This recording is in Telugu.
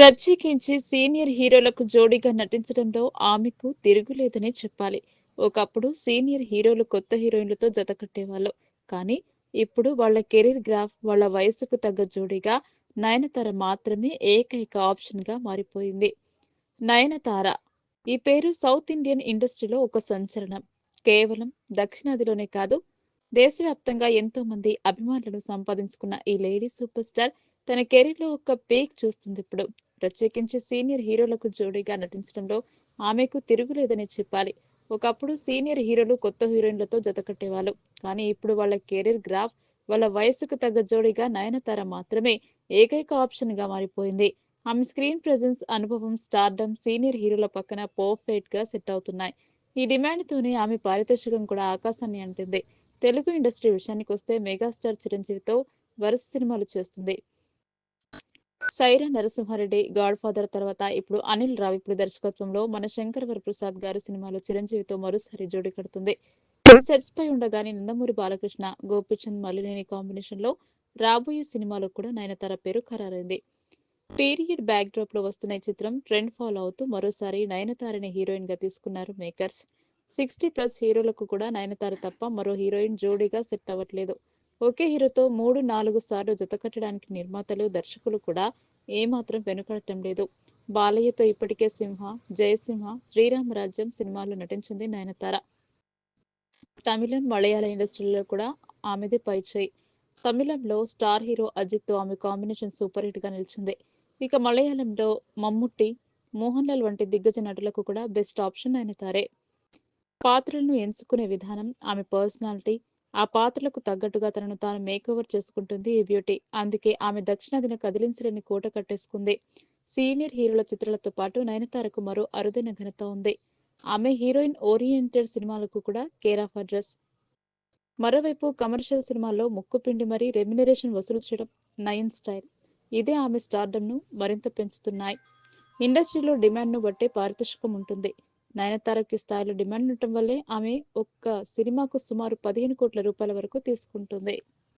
ప్రత్యేకించి సీనియర్ హీరోలకు జోడీగా నటించడంలో ఆమెకు తిరుగులేదనే చెప్పాలి. ఒకప్పుడు సీనియర్ హీరోలు కొత్త హీరోయిన్లతో జత కట్టేవాళ్ళు. కానీ ఇప్పుడు వాళ్ళ కెరీర్ గ్రాఫ్ వాళ్ళ వయసుకు తగ్గ జోడీగా నయనతార మాత్రమే ఏకైక ఆప్షన్గా మారిపోయింది. నయనతార. ఈ పేరు సౌత్ ఇండియన్ ఇండస్ట్రీలో ఒక సంచలనం. కేవలం దక్షిణాదిలోనే కాదు దేశవ్యాప్తంగా ఎంతో మంది అభిమానులను సంపాదించుకున్న ఈ లేడీ సూపర్ స్టార్ తన కెరీర్లో ఒక పీక్ చూస్తుంది ఇప్పుడు. ప్రత్యేకించి సీనియర్ హీరోలకు జోడీగా నటించడంలో ఆమెకు తిరుగులేదని చెప్పాలి. ఒకప్పుడు సీనియర్ హీరోలు కొత్త హీరోయిన్లతో జతకట్టేవాళ్ళు. కానీ ఇప్పుడు వాళ్ళ కెరీర్ గ్రాఫ్ వాళ్ళ వయసుకు తగ్గ జోడీగా నయనతార మాత్రమే ఏకైక ఆప్షన్గా మారిపోయింది. ఆమె స్క్రీన్ ప్రెజెన్స్ అనుభవం స్టార్డమ్ సీనియర్ హీరోల పక్కన పర్ఫెక్ట్గా సెట్ అవుతున్నాయి. ఈ డిమాండ్ తోనే ఆమె పారితోషికం కూడా ఆకాశాన్ని అంటింది. తెలుగు ఇండస్ట్రీ విషయానికి వస్తే మెగాస్టార్ చిరంజీవితో వరుస సినిమాలు చేస్తుంది. సైరా నరసింహారెడ్డి గాడ్ ఫాదర్ తర్వాత ఇప్పుడు అనిల్ రావిపూడి దర్శకత్వంలో మన శంకర్ వరప్రసాద్ గారి సినిమాలో చిరంజీవితో మరోసారి జోడి కడుతుంది. సెట్స్ పై ఉండగానే నందమూరి బాలకృష్ణ గోపిచంద్ మల్లినేని కాంబినేషన్లో రాబోయే సినిమాలో కూడా నయనతార పేరు ఖరారైంది. పీరియడ్ బ్యాక్ డ్రాప్లో వస్తున్న ఈ చిత్రం ట్రెండ్ ఫాలో అవుతూ మరోసారి నయనతారని హీరోయిన్గా తీసుకున్నారు మేకర్స్. సిక్స్టీ ప్లస్ హీరోలకు కూడా నయనతార తప్ప మరో హీరోయిన్ జోడీగా సెట్ అవ్వట్లేదు. ఒకే హీరోతో మూడు నాలుగు సార్లు జతకట్టడానికి నిర్మాతలు దర్శకులు కూడా ఏమాత్రం వెనుకడటం లేదు. బాలయ్యతో ఇప్పటికే సింహ జయసింహ శ్రీరామరాజ్యం సినిమాల్లో నటించింది నయనతార. తమిళం మలయాళ ఇండస్ట్రీలో కూడా ఆమెదే పైచేయి తమిళంలో స్టార్ హీరో అజిత్తో ఆమె కాంబినేషన్ సూపర్ హిట్గా నిలిచింది. ఇక మలయాళంలో మమ్ముట్టి మోహన్ లాల్ వంటి దిగ్గజ నటులకు కూడా బెస్ట్ ఆప్షన్ నయనతారే. పాత్రలను ఎంచుకునే విధానం ఆమె పర్సనాలిటీ ఆ పాత్రలకు తగ్గట్టుగా తనను తాను మేకోవర్ చేసుకుంటుంది ఈ బ్యూటీ. అందుకే ఆమె దక్షిణాదిన కదిలించలేని కోట కట్టేసుకుంది. సీనియర్ హీరోల చిత్రాలతో పాటు నయనతారకు మరో అరుదైన ఘనత ఉంది. ఆమె హీరోయిన్ ఓరియంటెడ్ సినిమాలకు కూడా కేర్ ఆఫ్ అడ్రస్. మరోవైపు కమర్షియల్ సినిమాల్లో ముక్కుపిండి మరీ రెమ్యునరేషన్ వసూలు చేయడం నయన్ స్టైల్. ఇదే ఆమె స్టార్డమ్ను మరింత పెంచుతున్నాయి. ఇండస్ట్రీలో డిమాండ్ను బట్టే పారితోషికం ఉంటుంది. నయనతారకి స్థాయిలో డిమాండ్ ఉండటం వల్లే ఆమె ఒక్క సినిమాకు సుమారు పదిహేను కోట్ల రూపాయల వరకు తీసుకుంటుంది.